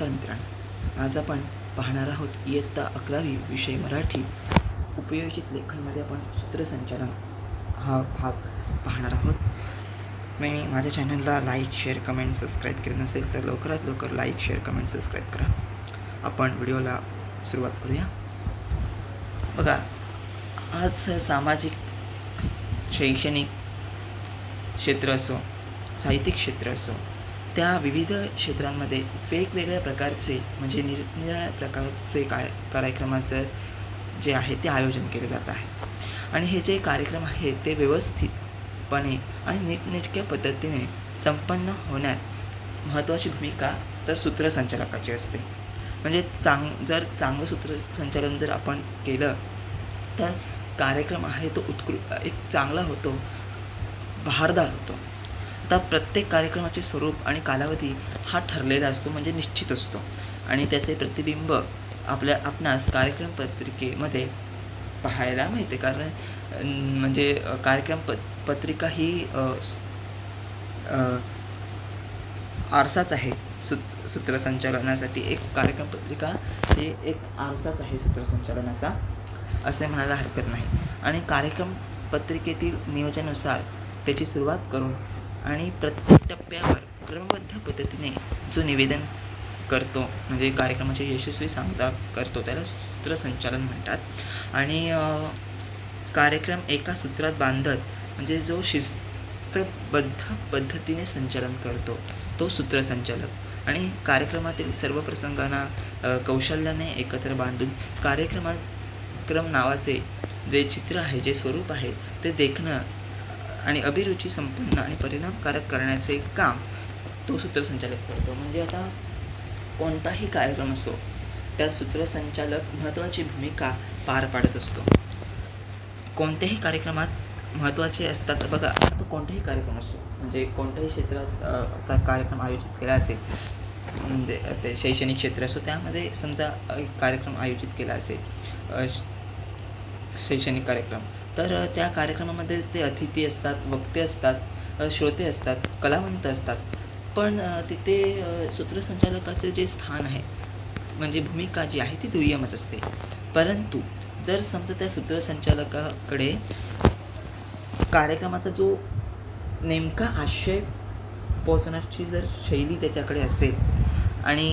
नमस्कार मित्रांनो. आज आपण पाहणार आहोत इयत्ता अकरावी विषय मराठी. उपयोजित लेखनमध्ये आपण सूत्रसंचालन हा भाग पाहणार आहोत. मी माझ्या चॅनलला लाईक शेअर कमेंट सबस्क्राईब केलं नसेल तर लवकरात लवकर लाईक शेअर कमेंट सबस्क्राईब करा. आपण व्हिडिओला सुरुवात करूया. बघा आज सामाजिक शैक्षणिक क्षेत्र असो साहित्यिक क्षेत्र असो त्या विविध क्षेत्रांमध्ये वेगवेगळ्या प्रकारचे म्हणजे निरनिराळ्या प्रकारचे काय कार्यक्रमाचं जे आहे ते आयोजन केले जात आहे. आणि हे जे कार्यक्रम आहेत ते व्यवस्थितपणे आणि नीटनेटक्या पद्धतीने संपन्न होण्यात महत्त्वाची भूमिका तर सूत्रसंचालकाची असते. म्हणजे चांग जर चांगलं सूत्रसंचालन जर आपण केलं तर कार्यक्रम आहे तो उत्कृ एक चांगला होतो बहारदार होतो. आता प्रत्येक कार्यक्रमाचे स्वरूप आणि कालावधी हा ठरलेला असतो म्हणजे निश्चित असतो. आणि त्याचे प्रतिबिंब आपल्या आपणास कार्यक्रम पत्रिकेमध्ये पाहायला मिळते. कारण म्हणजे कार्यक्रम प पत्रिका ही आरसाच आहे सूत सूत्रसंचालनासाठी. एक कार्यक्रम पत्रिका ही एक आरसाच आहे सूत्रसंचालनाचा असे म्हणायला हरकत नाही. आणि कार्यक्रम पत्रिकेतील नियोजनानुसार त्याची सुरुवात करून आणि प्रत्येक टप्प्यावर क्रमबद्ध पद्धतीने जो निवेदन करतो म्हणजे कार्यक्रमाचे यशस्वी सांगता करतो त्याला सूत्रसंचालन म्हणतात. आणि कार्यक्रम एका सूत्रात बांधत म्हणजे जो शिस्तबद्ध पद्धतीने संचालन करतो तो सूत्रसंचालक. आणि कार्यक्रमातील सर्व प्रसंगांना कौशल्याने एकत्र बांधून कार्यक्रमा क्रम नावाचे जे चित्र आहे जे स्वरूप आहे ते देखणं आणि अभिरुची संपन्न आणि परिणामकारक करण्याचे काम तो सूत्रसंचालक करतो. म्हणजे आता कोणताही कार्यक्रम असो त्या सूत्रसंचालक महत्त्वाची भूमिका पार पाडत असतो. कोणत्याही कार्यक्रमात महत्त्वाचे असतात बघा आता कोणताही कार्यक्रम असो म्हणजे कोणत्याही क्षेत्रात आता कार्यक्रम आयोजित केला असेल म्हणजे ते शैक्षणिक क्षेत्र असो त्यामध्ये समजा एक कार्यक्रम आयोजित केला असेल शैक्षणिक कार्यक्रम तर त्या कार्यक्रमामध्ये ते अतिथी असतात वक्ते असतात श्रोते असतात कलावंत असतात. पण तिथे सूत्रसंचालकाचे जे स्थान आहे म्हणजे भूमिका जी आहे ती दुय्यमच असते. परंतु जर समजा त्या सूत्रसंचालकाकडे कार्यक्रमाचा जो नेमका आशय पोचण्याची जर शैली त्याच्याकडे असेल आणि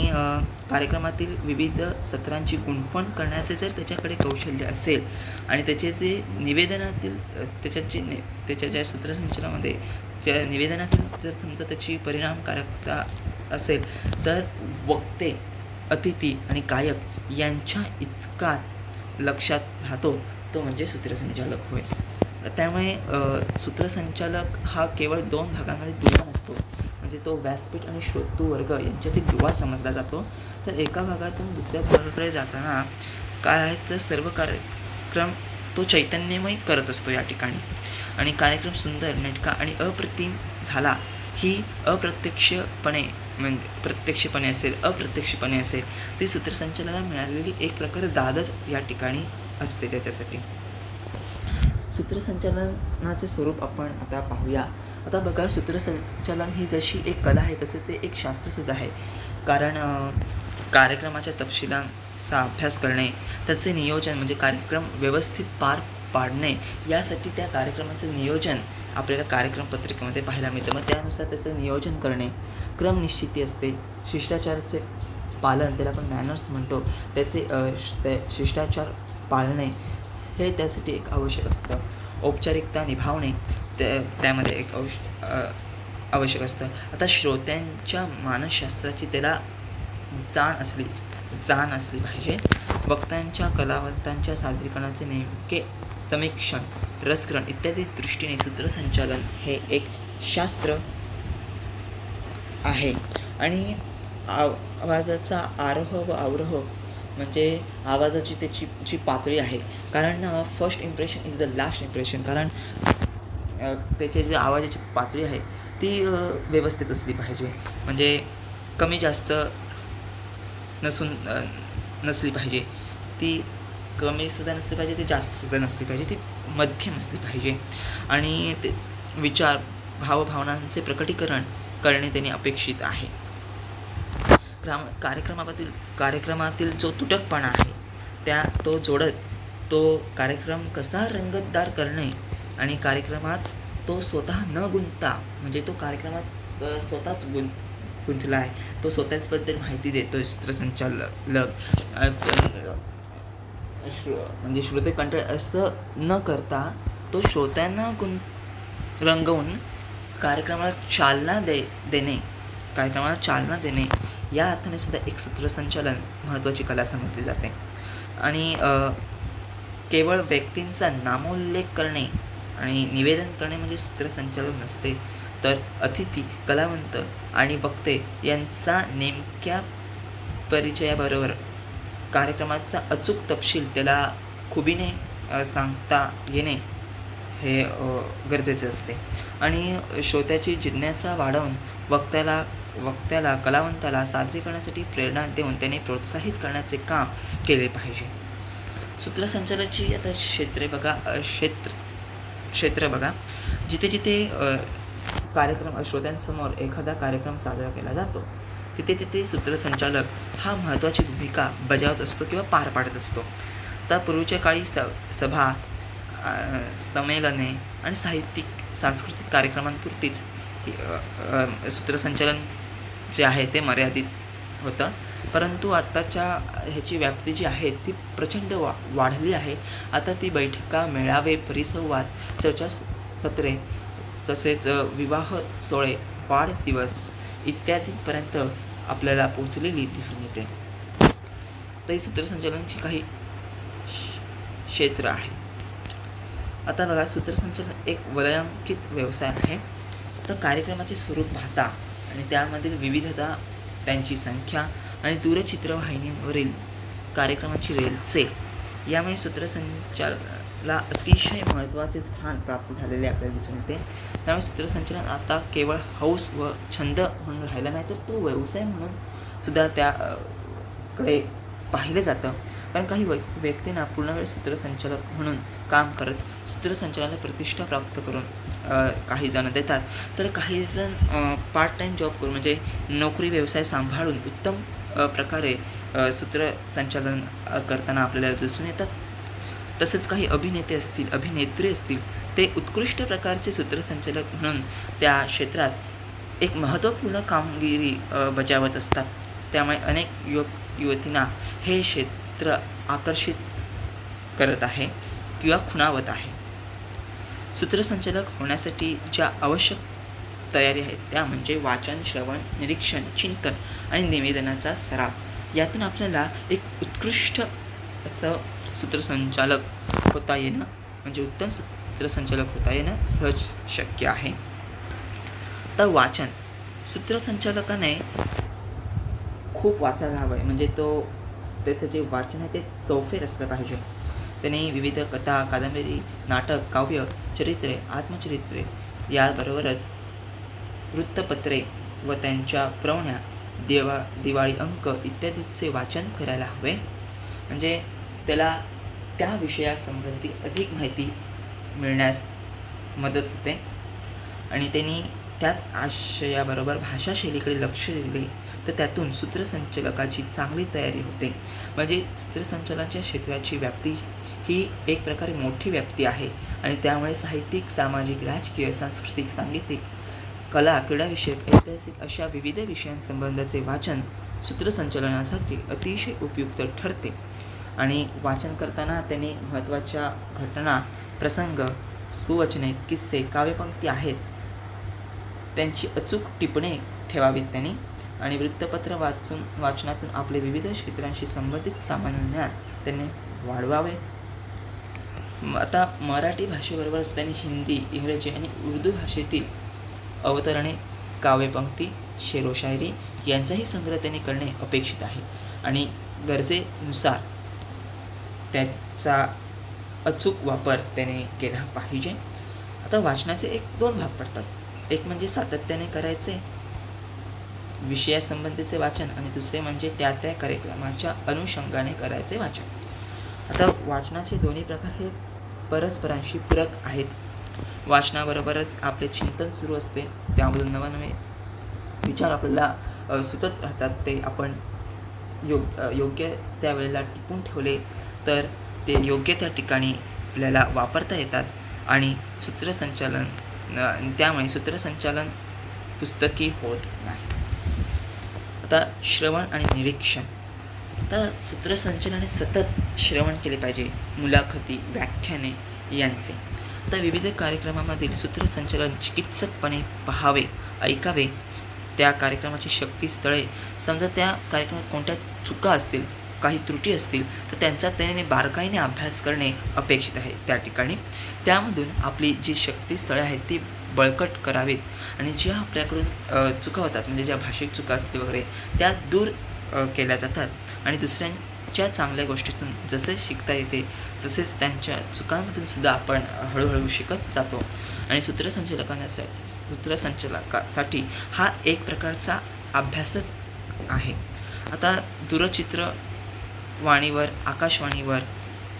कार्यक्रमातील विविध सत्रांची गुंफण करण्याचे जर त्याच्याकडे कौशल्य असेल आणि त्याचे जे निवेदनातील त्याच्या जे ने त्याच्या ज्या सूत्रसंचनामध्ये त्या निवेदनातील जर समजा त्याची परिणामकारकता असेल तर वक्ते अतिथी आणि गायक यांच्या इतकाच लक्षात राहतो तो म्हणजे सूत्रसंचालक होय. त्यामुळे सूत्रसंचालक हा केवळ दोन भागांमध्ये दुवा नसतो. म्हणजे तो व्यासपीठ आणि श्रोतू वर्ग यांच्यातील दुवा समजला जातो. तर एका भागातून दुसऱ्या भागाकडे जाताना काय आहे तर सर्व कार्यक्रम तो चैतन्यमय करत असतो या ठिकाणी. आणि कार्यक्रम सुंदर नेटका आणि अप्रतिम झाला ही अप्रत्यक्षपणे म्हणजे प्रत्यक्षपणे असेल अप्रत्यक्षपणे असेल ती सूत्रसंचलनाला मिळालेली एक प्रकारे दादच या ठिकाणी असते त्याच्यासाठी. सूत्रसंचलनाचे स्वरूप आपण आता पाहूया. आता बघा सूत्रसंचालन ही जशी एक कला आहे तसे ते एक शास्त्रसुद्धा आहे. कारण कार्यक्रमाच्या तपशिलांचा अभ्यास करणे त्याचे नियोजन म्हणजे कार्यक्रम व्यवस्थित पार पाडणे यासाठी त्या कार्यक्रमाचं नियोजन आपल्याला कार्यक्रम पत्रिकेमध्ये पाहायला मिळतं. मग त्यानुसार त्याचं नियोजन करणे क्रम निश्चिती असते शिष्टाचाराचे पालन त्याला आपण मॅनर्स म्हणतो त्याचे ते शिष्टाचार पाळणे हे त्यासाठी एक आवश्यक असतं. औपचारिकता निभावणे त्या त्यामध्ये एक औष आवश्यक असतं. आता श्रोत्यांच्या मानसशास्त्राची त्याला जाण असली जाण असली पाहिजे. वक्त्यांच्या कलावंतांच्या सादरीकरणाचे नेमके समीक्षण रसग्रहण इत्यादी दृष्टीने सूत्रसंचालन हे एक शास्त्र आहे. आणि आव आवाजाचा आरोह व अवरोह म्हणजे आवाजाची त्याची जी पातळी आहे. कारण first impression is the last impression कारण त्याची जी आवाजाची पातळी आहे ती व्यवस्थित असली पाहिजे. म्हणजे कमी जास्त नसून नसली पाहिजे. ती कमीसुद्धा नसली पाहिजे ती जास्तसुद्धा नसली पाहिजे ती मध्यम असली पाहिजे. आणि ते विचार भावभावनांचे प्रकटीकरण करणे त्यांनी अपेक्षित आहे. क्राम कार्यक्रमातील कार्यक्रमातील जो तुटकपणा आहे त्या तो जोडत तो कार्यक्रम कसा रंगतदार करणे आणि कार्यक्रमात तो स्वतः न गुंतता म्हणजे तो कार्यक्रमात स्वतःच गुंत गुंतला आहे. तो स्वतःचबद्दल माहिती देतोय सूत्रसंचालक. श्रो म्हणजे श्रोते कंट्रोल असं न करता तो श्रोत्यांना गुं रंगवून कार्यक्रमाला चालना दे देणे कार्यक्रमाला चालना देणे या अर्थाने सुद्धा एक सूत्रसंचालन महत्त्वाची कला समजली जाते. आणि केवळ व्यक्तींचा नामोल्लेख करणे आणि निवेदन करणे म्हणजे सूत्रसंचालन नसते. तर अतिथी कलावंत आणि वक्ते यांचा नेमक्या परिचयाबरोबर कार्यक्रमाचा अचूक तपशील त्याला खुबीने सांगता येणे हे गरजेचे असते. आणि श्रोत्याची जिज्ञासा वाढवून वक्त्याला वक्त्याला कलावंताला सादरीकरणासाठी प्रेरणा देऊन त्याने प्रोत्साहित करण्याचे काम केले पाहिजे. सूत्रसंचालनाची आता क्षेत्रे बघा क्षेत्र क्षेत्र बघा. जिथे जिथे कार्यक्रम श्रोत्यांसमोर एखादा कार्यक्रम साजरा केला जातो तिथे तिथे सूत्रसंचालक हा महत्त्वाची भूमिका बजावत असतो किंवा पार पाडत असतो. तर पूर्वीच्या काळी स सभा संमेलने आणि साहित्यिक सांस्कृतिक कार्यक्रमांपुरतीच सूत्रसंचालन जे आहे ते मर्यादित होतं. परंतु आत्ताच्या ह्याची व्याप्ती जी आहे ती प्रचंड वा वाढली आहे. आता ती बैठका मेळावे परिसंवाद चर्चा सत्रे तसेच विवाह सोहळे वाढदिवस इत्यादींपर्यंत आपल्याला पोचलेली दिसून येते. तर ही सूत्रसंचालनाची काही क्षेत्र आहेत आता बघा सूत्रसंचालन एक वलयांकित व्यवसाय आहे. तर कार्यक्रमाचे स्वरूप पाहता आणि त्यामधील विविधता त्यांची संख्या आणि दूरचित्रवाहिनीवरील कार्यक्रमाची रेलचे यामुळे सूत्रसंचालनाला अतिशय महत्त्वाचे स्थान प्राप्त झालेले आपल्याला दिसून येते. त्यामुळे सूत्रसंचालन आता केवळ हौस व छंद म्हणून राहिला नाही तर तो व्यवसाय म्हणून सुद्धा त्याकडे पाहिलं जातं. कारण काही व्य व्यक्तींना पूर्णवेळ सूत्रसंचालक म्हणून काम करत सूत्रसंचालनाला प्रतिष्ठा प्राप्त करून काही जण देतात. तर काही जण पार्ट टाईम जॉब करून म्हणजे नोकरी व्यवसाय सांभाळून उत्तम प्रकारे सूत्रसंचालन करताना आपल्याला दिसून येतात. तसेच काही अभिनेते असतील अभिनेत्री असतील ते उत्कृष्ट प्रकारचे सूत्रसंचालक म्हणून त्या क्षेत्रात एक महत्त्वपूर्ण कामगिरी बजावत असतात. त्यामुळे अनेक युवक युवतींना हे क्षेत्र आकर्षित करत आहे किंवा खुणावत आहे. सूत्रसंचालक होण्यासाठी ज्या आवश्यक तयारी आहेत त्या म्हणजे वाचन श्रवण निरीक्षण चिंतन आणि निवेदनाचा सराव. यातून आपल्याला एक उत्कृष्ट असं सूत्रसंचालक होता येणं म्हणजे उत्तम सूत्रसंचालक होता येणं सहज शक्य आहे. तर वाचन. सूत्रसंचालकाने खूप वाचायला हवं आहे म्हणजे तो त्याचं जे वाचन आहे ते चौफेर असलं पाहिजे. त्याने विविध कथा कादंबरी नाटक काव्य चरित्रे आत्मचरित्रे याबरोबरच वृत्तपत्रे व त्यांच्या प्रवण्या देवा दिवाळी अंक इत्यादीचे वाचन करायला हवे. म्हणजे त्याला त्या विषयासंबंधी अधिक माहिती मिळण्यास मदत होते. आणि त्यांनी त्याच आशयाबरोबर भाषाशैलीकडे लक्ष दिले तर त्यातून सूत्रसंचालकाची चांगली तयारी होते. म्हणजे सूत्रसंचालनाच्या क्षेत्राची व्याप्ती ही एक प्रकारे मोठी व्याप्ती आहे. आणि त्यामुळे साहित्यिक सामाजिक राजकीय सांस्कृतिक सांगीतिक कला क्रीडाविषयक ऐतिहासिक अशा विविध विषयांसंबंधाचे वाचन सूत्रसंचलनासाठी अतिशय उपयुक्त ठरते. आणि वाचन करताना त्याने महत्त्वाच्या घटना प्रसंग सुवचने किस्से काव्यपंक्ती आहेत. त्यांची अचूक टिपणे ठेवावीत त्यांनी आणि वृत्तपत्र वाचून वाचनातून आपले विविध क्षेत्रांशी संबंधित सामान्य ज्ञान त्यांनी वाढवावे. आता मराठी भाषेबरोबरच त्यांनी हिंदी इंग्रजी आणि उर्दू भाषेतील अवतरणे काव्यपंक्ती शेरोशायरी यांचाही संग्रह त्यांनी करणे अपेक्षित आहे. आणि गरजेनुसार त्याचा अचूक वापर त्याने केला पाहिजे. आता वाचनाचे एक दोन भाग पडतात. एक म्हणजे सातत्याने करायचे विषयासंबंधीचे वाचन आणि दुसरे म्हणजे त्या त्या कार्यक्रमाच्या अनुषंगाने करायचे वाचन. आता वाचनाचे दोन्ही प्रकार हे परस्परांशी पूरक आहेत. वाचनाबरोबरच आपले चिंतन सुरू असते. त्यामधून नवनवे विचार आपल्याला सुचत राहतात. ते आपण योग योग्य त्यावेळेला टिपून ठेवले तर ते योग्य त्या ठिकाणी आपल्याला वापरता येतात. आणि सूत्रसंचालन त्यामुळे सूत्रसंचालन पुस्तकी होत नाही. आता श्रवण आणि निरीक्षण. आता सूत्रसंचलनाने सतत श्रवण केले पाहिजे. मुलाखती व्याख्याने यांचे. आत्ता विविध कार्यक्रमामधील सूत्रसंचालन चिकित्सकपणे पहावे ऐकावे. त्या कार्यक्रमाची शक्तीस्थळे समजा त्या कार्यक्रमात कोणत्या चुका असतील काही त्रुटी असतील तर त्यांचा त्याने बारकाईने अभ्यास करणे अपेक्षित आहे. त्या ठिकाणी त्यामधून आपली जी शक्तीस्थळे आहेत ती बळकट करावीत आणि ज्या आपल्याकडून चुका होतात म्हणजे ज्या भाषिक चुका असतील वगैरे त्या दूर केल्या जातात. आणि दुसऱ्यांच्या चांगल्या गोष्टीतून जसे शिकता येते तसेच त्यांच्या चुकांमधून सुद्धा आपण हळूहळू शिकत जातो. आणि सूत्रसंचालकांसाठी सूत्रसंचालकासाठी हा एक प्रकारचा अभ्यासच आहे. आता दूरचित्रवाणीवर आकाशवाणीवर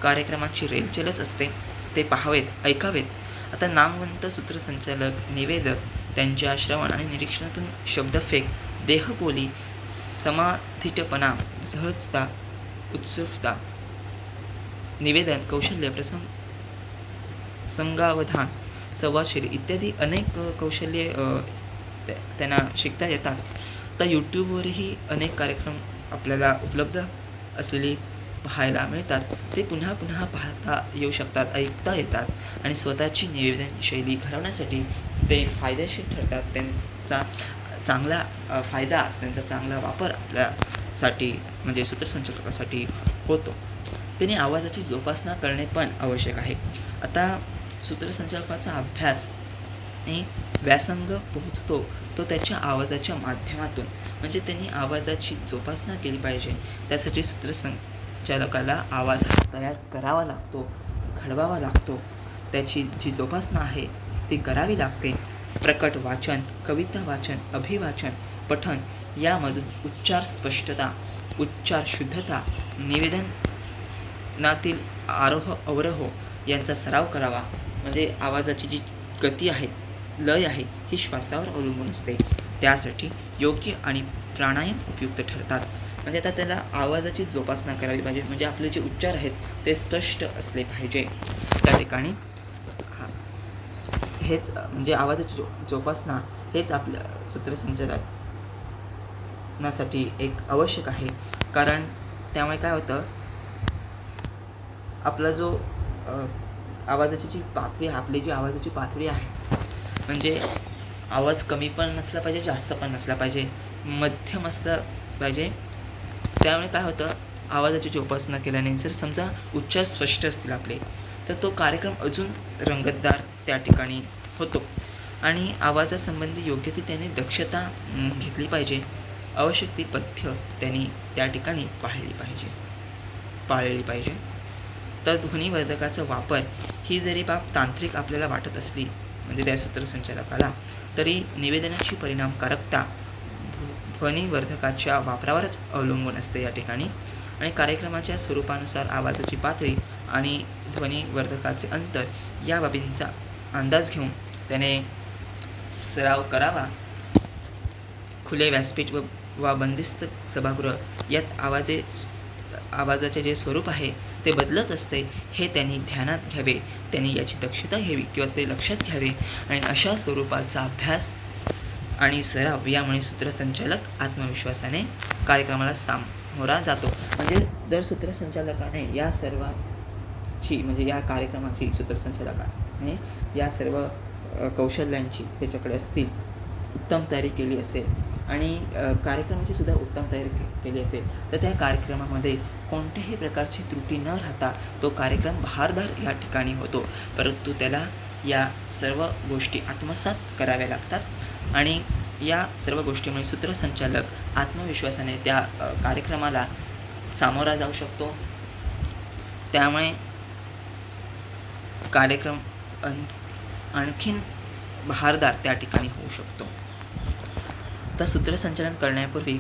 कार्यक्रमाची रेलचेलच असते. ते पाहावेत ऐकावेत. आता नामवंत सूत्रसंचालक निवेदक त्यांच्या श्रवण आणि निरीक्षणातून शब्दफेक देहबोली समाधिटपणा सहजता उत्सुकता निवेदन कौशल्य प्रसंग संगावधान संवादशैली इत्यादी अनेक कौशल्ये त्या- त्यांना शिकता येतात. आता यूट्यूबवरही अनेक कार्यक्रम आपल्याला उपलब्ध असलेली पाहायला मिळतात. ते पुन्हा पुन्हा पाहता येऊ शकतात ऐकता येतात आणि स्वतःची निवेदन शैली घडवण्यासाठी ते फायदेशीर ठरतात. त्यांचा चांगला फायदा त्यांचा चांगला वापर आपल्यासाठी म्हणजे सूत्रसंचालकासाठी होतो. त्याने आवाजाची जोपासना करणे पण आवश्यक आहे. आता सूत्रसंचालकाचा अभ्यास आणि व्यासंग पोहोचतो तो त्याच्या आवाजाच्या माध्यमातून म्हणजे त्यांनी आवाजाची जोपासना केली पाहिजे. त्यासाठी सूत्रसंचालकाला आवाज तयार करावा लागतो घडवावा लागतो. त्याची जी जोपासना आहे ती करावी लागते. प्रकट वाचन कविता वाचन अभिवाचन पठण यामधून उच्चार स्पष्टता उच्चार शुद्धता निवेदन नातील आरोह अवरोह यांचा सराव करावा. म्हणजे आवाजाची जी गती आहे लय आहे ही श्वासावर अवलंबून असते. त्यासाठी योग्य आणि प्राणायाम उपयुक्त ठरतात. म्हणजे आता त्याला आवाजाची जोपासना करावी पाहिजे. म्हणजे आपले जे उच्चार आहेत ते स्पष्ट असले पाहिजे. त्या ठिकाणी हेच म्हणजे आवाजाची जो जोपासना हेच आपल्या सूत्रसंचालनासाठी एक आवश्यक आहे. कारण त्यामुळे काय होतं आपला जो आवाजाची जी पातळी आहे आपली जी आवाजाची पातळी आहे म्हणजे आवाज कमी पण नसला पाहिजे जास्त पण नसला पाहिजे मध्यम असला पाहिजे त्यामुळे काय होतं आवाजाची जोपासना केल्याने जर समजा उच्चार स्पष्ट असतील आपले तर तो कार्यक्रम अजून रंगतदार त्या ठिकाणी होतो. आणि आवाजासंबंधी योग्य ती त्याने दक्षता घेतली पाहिजे आवश्यक ती पथ्य त्यांनी त्या ठिकाणी पाळली पाहिजे पाळली पाहिजे. तर ध्वनिवर्धकाचा वापर ही जरी बाब तांत्रिक आपल्याला वाटत असली म्हणजे त्या सूत्रसंचालकाला तरी निवेदनाची परिणामकारकता ध्व- ध्वनिवर्धकाच्या वापरावरच अवलंबून असते या ठिकाणी. आणि कार्यक्रमाच्या स्वरूपानुसार आवाजाची पातळी आणि ध्वनिवर्धकाचे अंतर या बाबींचा अंदाज घेऊन त्याने सराव करावा. खुले व्यासपीठ व वा बंदिस्त सभागृह यात आवाजे आवाजाचे जे स्वरूप आहे ते बदलत असते हे त्यांनी ध्यानात घ्यावे. त्यांनी याची दक्षता घ्यावी किंवा ते लक्षात घ्यावे. आणि अशा स्वरूपाचा अभ्यास आणि सराव यामुळे सूत्रसंचालक आत्मविश्वासाने कार्यक्रमाला सामोरा जातो. म्हणजे जर सूत्रसंचालकाने या सर्वाची म्हणजे या कार्यक्रमाची सूत्रसंचालकाने या सर्व कौशल्यांची त्याच्याकडे असतील उत्तम तयारी केली असेल आणि कार्यक्रमाची सुद्धा उत्तम तयारी के- केली असेल. तर त्या कार्यक्रमामध्ये कोणत्याही प्रकारची त्रुटी न राहता तो कार्यक्रम बहारदार या ठिकाणी होतो. परंतु त्याला या सर्व गोष्टी आत्मसात कराव्या लागतात आणि या सर्व गोष्टीमुळे सूत्रसंचालक आत्मविश्वासाने त्या कार्यक्रमाला सामोरा जाऊ शकतो. त्यामुळे कार्यक्रम अन आणखीन बहारदार त्या ठिकाणी होऊ शकतो. तर सूत्रसंचालन करण्यापूर्वी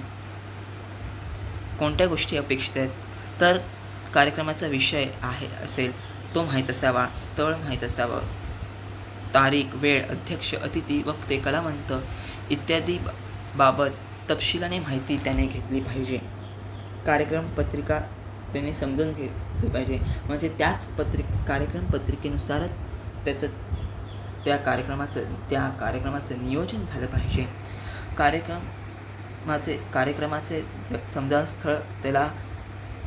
कोणत्या गोष्टी अपेक्षित आहेत? तर कार्यक्रमाचा विषय आहे असेल तो माहीत असावा स्थळ माहीत असावं तारीख वेळ अध्यक्ष अतिथी वक्ते कलावंत इत्यादी बाबत तपशिलाने माहिती त्याने घेतली पाहिजे. कार्यक्रम पत्रिका त्याने समजून घेतली पाहिजे. म्हणजे त्याच पत्रिक कार्यक्रम पत्रिकेनुसारच त्याचं त्या कार्यक्रमाचं त्या कार्यक्रमाचं नियोजन झालं पाहिजे. कार्यक्रमाचे कार्यक्रमाचे ज- समजा स्थळ त्याला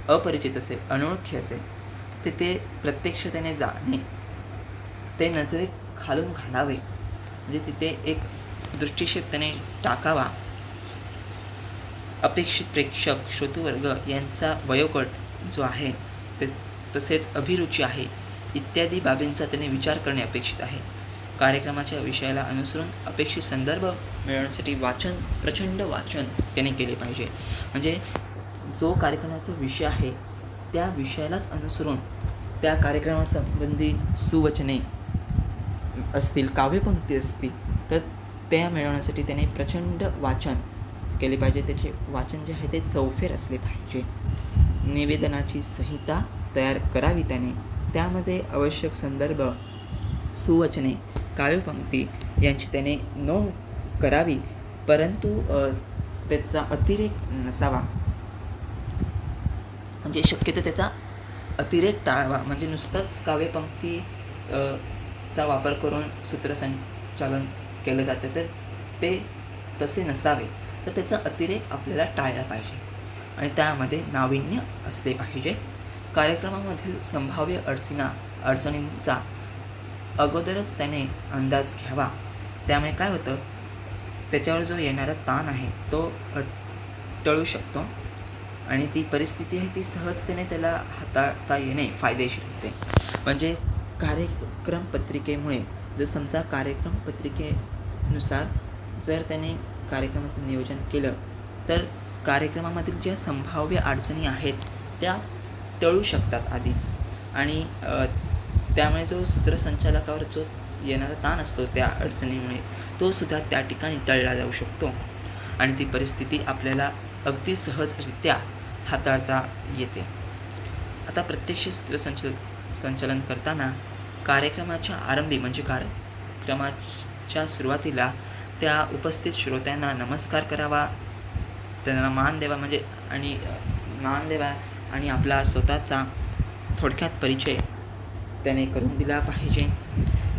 अपरिचित असेल अनोळखी असेल तिथे प्रत्यक्ष त्याने जाणे ते नजरे खालून घालावे. म्हणजे तिथे एक दृष्टिक्षेप त्याने टाकावा. अपेक्षित प्रेक्षक श्रोतूवर्ग यांचा वयोगट जो आहे ते तसेच अभिरुची आहे इत्यादी बाबींचा त्याने विचार करणे अपेक्षित आहे. कार्यक्रमाच्या विषयाला अनुसरून अपेक्षित संदर्भ मिळवण्यासाठी वाचन प्रचंड वाचन त्याने केले पाहिजे. म्हणजे जो कार्यक्रमाचा विषय आहे त्या विषयालाच अनुसरून त्या कार्यक्रमासंबंधी सुवचने असतील काव्यपंक्ती असतील तर त्या मिळवण्यासाठी त्याने प्रचंड वाचन केले पाहिजे. त्याचे वाचन जे आहे ते चौफेर असले पाहिजे. निवेदनाची संहिता तयार करावी त्याने. त्यामध्ये आवश्यक संदर्भ सुवचने काव्यपंक्ती यांची त्याने नोंद करावी परंतु त्याचा अतिरेक नसावा. म्हणजे शक्यतो त्याचा अतिरेक टाळावा. म्हणजे नुसतंच काव्यपंक्ती चा वापर करून सूत्रसंचालन केलं जातं तर ते तसे नसावे. तर त्याचा अतिरेक आपल्याला टाळला पाहिजे. आणि त्यामध्ये नाविन्य असले पाहिजे. कार्यक्रमामधील संभाव्य अडचणा अडचणींचा अगोदरच त्याने अंदाज घ्यावा. त्यामुळे काय होतं? त्याच्यावर जो येणारा ताण आहे तो टळू शकतो आणि ती परिस्थिती आहे ती सहजतेने त्याला हाताळता येणे फायदेशीर होते. म्हणजे कार्यक्रम पत्रिकेमुळे जर समजा कार्यक्रम पत्रिकेनुसार जर त्याने कार्यक्रमाचं नियोजन केलं तर कार्यक्रमामधील ज्या संभाव्य अडचणी आहेत त्या टळू शकतात आधीच. आणि त्यामुळे जो सूत्रसंचालकावर जो येणारा ताण असतो त्या अडचणीमुळे तो सुद्धा त्या ठिकाणी टळला जाऊ शकतो. आणि ती परिस्थिती आपल्याला अगदी सहजरित्या हाताळता येते. आता प्रत्यक्ष सूत्रसंचल संचालन करताना कार्यक्रमाच्या आरंभी म्हणजे कार्यक्रमाच्या सुरुवातीला त्या उपस्थित श्रोत्यांना नमस्कार करावा त्यांना मान द्यावा म्हणजे आणि मान द्यावा आणि आपला स्वतःचा थोडक्यात परिचय त्याने करून दिला पाहिजे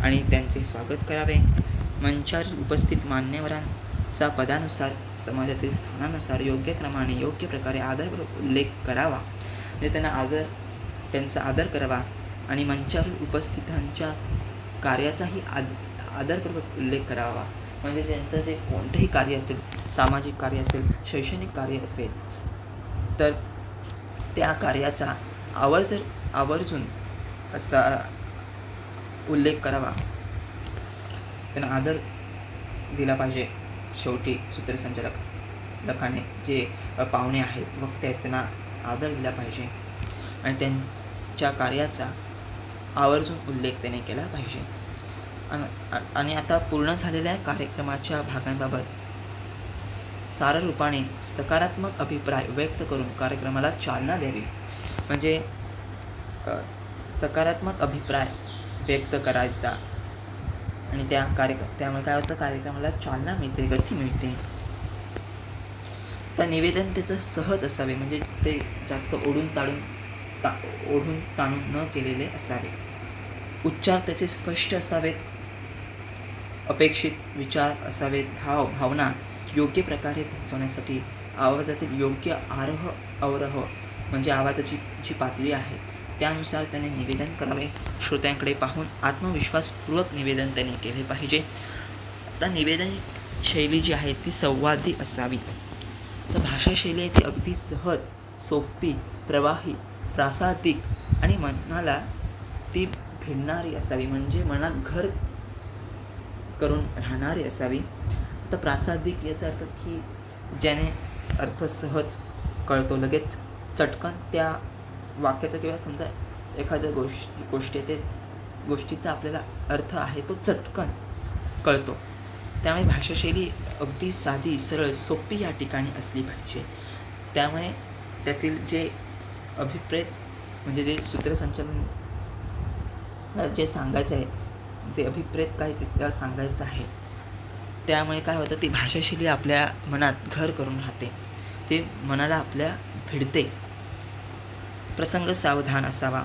आणि त्यांचे स्वागत करावे. मंचावर उपस्थित मान्यवरांचा पदानुसार समाजातील स्थानानुसार योग्य क्रमाने योग्य प्रकारे आदर उल्लेख करावा. म्हणजे त्यांना आदर त्यांचा आदर करावा आणि मंचावर उपस्थितांच्या कार्याचाही आद आदरपूर्वक उल्लेख करावा. म्हणजे ज्यांचं जे कोणतंही कार्य असेल सामाजिक कार्य असेल शैक्षणिक कार्य असेल तर त्या कार्याचा आवर्जर आवर्जून असा उल्लेख करावा. त्यांना आदर दिला पाहिजे शेवटी सूत्रसंचालक लकाने जे पाहुणे आहेत वक्ते आहेत त्यांना आदर दिला पाहिजे आणि त्यांच्या कार्याचा आवर्जून उल्लेख त्याने केला पाहिजे. अन- आणि आता पूर्ण झालेल्या कार्यक्रमाच्या भागांबाबत सारं रूपाने सकारात्मक अभिप्राय व्यक्त करून कार्यक्रमाला चालना द्यावी. म्हणजे सकारात्मक अभिप्राय व्यक्त करायचा. आणि त्या कार्यक्रम त्यामुळे काय होतं? कार्यक्रमाला चालना मिळते गती मिळते. तर निवेदन त्याचं सहज असावे म्हणजे ते जास्त ओढून ताडून ता ओढून ताणून न केलेले असावे. उच्चार त्याचे स्पष्ट असावेत. अपेक्षित विचार असावेत. भाव भावना योग्य प्रकारे पोहोचवण्यासाठी आवाजातील योग्य आरोह अवरोह म्हणजे आवाजाची जी पातळी आहे त्यानुसार त्याने निवेदन करावे श्रोत्यांकडे पाहून आत्मविश्वासपूर्वक निवेदन त्याने केले पाहिजे. आता निवेदन शैली जी आहे ती संवादी असावी. तर भाषा शैली आहे ती अगदी सहज सोपी प्रवाही प्रासादिक आणि मनाला ती भिडणारी असावी. म्हणजे मनात घर करून राहणारी असावी. तर प्रासादिक याचा अर्थ की ज्याने अर्थ सहज कळतो लगेच चटकन त्या वाक्याचं किंवा समजा एखाद्या गोष गोष्टी आहे ते गोष्टीचा आपल्याला अर्थ आहे तो चटकन कळतो. त्यामुळे भाषाशैली अगदी साधी सरळ सोपी या ठिकाणी असली पाहिजे. त्यामुळे त्यातील जे अभिप्रेत म्हणजे जे सूत्रसंचलन जे सांगायचं आहे जे अभिप्रेत काय ते त्याला सांगायचं आहे. त्यामुळे काय होतं ती भाषाशैली आपल्या मनात घर करून राहते. ते मनाला आपल्या भिडते. प्रसंग सावधान असावा.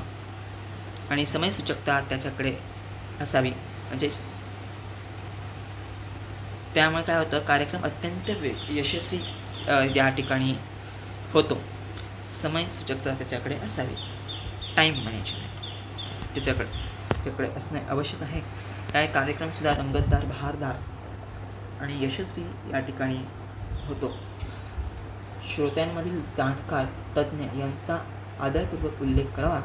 आणि समयसूचकता त्याच्याकडे असावी. म्हणजे त्यामुळे काय होतं कार्यक्रम अत्यंत वे- यशस्वी या ठिकाणी होतो. समयसूचकता त्याच्याकडे असावी. टाईम मॅनेजमेंट त्याच्याकडे त्याच्याकडे असणे आवश्यक आहे. काय कार्यक्रमसुद्धा रंगतदार बहारदार आणि यशस्वी या ठिकाणी होतो. श्रोत्यांमधील जाणकार तज्ज्ञ यांचा आदरपूर्वक उल्लेख करावा.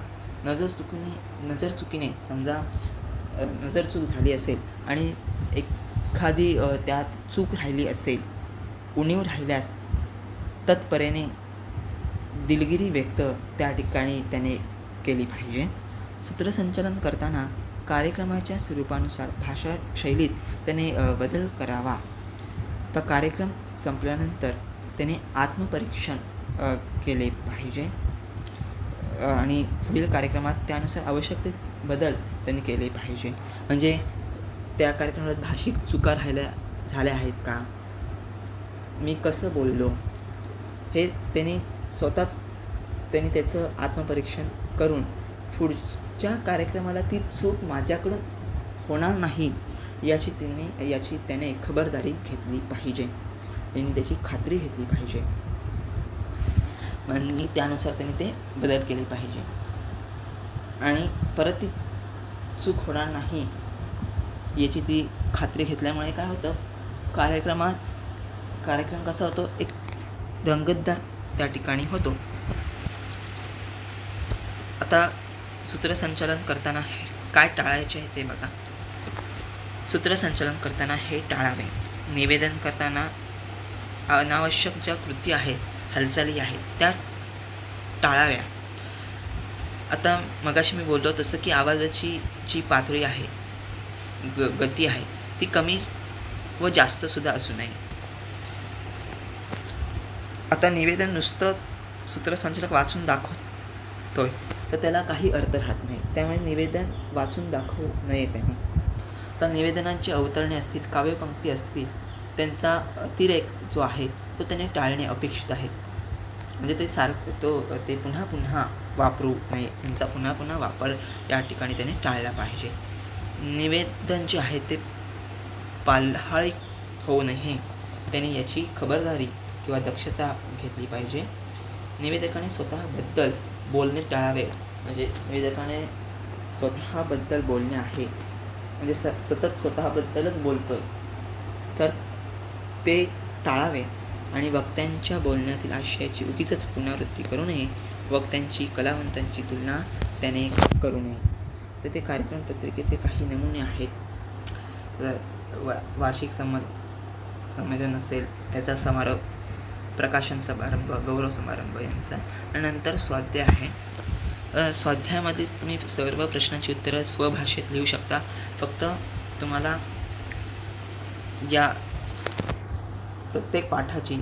नजर चुकीने नजर चुकीने समजा नजर चूक झाली असेल आणि एखादी त्यात चूक राहिली असेल उणीव राहिल्यास तत्परेने दिलगिरी व्यक्त त्या ठिकाणी त्याने केली पाहिजे. सूत्रसंचालन करताना कार्यक्रमाच्या स्वरूपानुसार भाषा शैलीत त्याने बदल करावा. तर कार्यक्रम संपल्यानंतर त्याने आत्मपरीक्षण केले पाहिजे. आणि पुढील कार्यक्रमात त्यानुसार आवश्यक ते बदल त्यांनी केले पाहिजे. म्हणजे त्या कार्यक्रमात भाषिक चुका राहिल्या झाल्या आहेत का? मी कसं बोललो? हे त्यांनी स्वतःच त्यांनी त्याचं आत्मपरीक्षण करून पुढच्या कार्यक्रमाला ती चूक माझ्याकडून होणार नाही याची त्यांनी याची त्याने खबरदारी घेतली पाहिजे. त्यांनी त्याची खात्री घेतली पाहिजे. आणि त्यानुसार त्यांनी ते बदल केले पाहिजे. आणि परत ती चूक होणार नाही याची ती खात्री घेतल्यामुळे काय होतं? कार्यक्रमात कार्यक्रम कसा होतो? एक रंगतदार त्या ठिकाणी होतो. आता सूत्रसंचालन करताना हे काय टाळायचे आहे ते बघा. सूत्रसंचालन करताना हे टाळावे. निवेदन करताना अनावश्यक ज्या कृती आहेत हालचाली आहेत. त्या टाळाव्या. आता मगाशी मी बोललो तसं की आवाजाची जी पातळी आहे ग गती आहे ती कमी व जास्तसुद्धा असू नये. आता निवेदन नुसतं सूत्रसंचालक वाचून दाखवतोय तर त्याला काही अर्थ राहत नाही. त्यामुळे निवेदन वाचून दाखवू नये त्यांनी. तर निवेदनांची अवतरणे असतील काव्यपंक्ती असतील त्यांचा अतिरेक जो आहे तो त्याने टाळणे अपेक्षित आहे. म्हणजे ते सारखं तो ते पुन्हा पुन्हा वापरू नये. त्यांचा पुन्हा पुन्हा वापर या ठिकाणी त्याने टाळला पाहिजे. निवेदन जे आहे ते पालहाळी होऊ नये. त्याने याची खबरदारी किंवा दक्षता घेतली पाहिजे. निवेदकाने स्वतःबद्दल बोलणे टाळावे. म्हणजे निवेदकाने स्वतःबद्दल बोलणे आहे. म्हणजे स सतत स्वतःबद्दलच बोलतो तर ते टाळावे. आणि वक्त्यांच्या बोलण्यातील आशयाची उगीच पुनरावृत्ती करू नये. वक्त्यांची कलावंतांची तुलना त्याने करू नये. तर ते कार्यक्रम पत्रिकेचे काही नमुने आहेत. वा वार्षिक सम संमेलन असेल त्याचा समारोप प्रकाशन समारंभ गौरव समारंभ यांचा. आणि नंतर स्वाध्याय आहे. स्वाध्यायामध्ये तुम्ही सर्व प्रश्नांची उत्तरं स्वभाषेत लिहू शकता. फक्त तुम्हाला या प्रत्येक पाठाची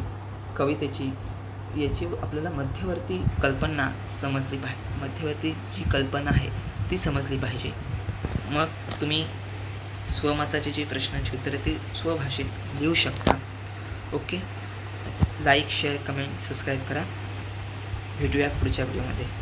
कवितेची याची आपल्याला मध्यवर्ती कल्पना समजली पाहिजे मध्यवर्ती जी कल्पना आहे ती समजली पाहिजे. मग तुम्ही स्वमताची जी प्रश्नांची उत्तरं ती स्वभाषेत लिहू शकता. Okay? Like share comment subscribe करा. भेटूया पुढच्या व्हिडिओमध्ये.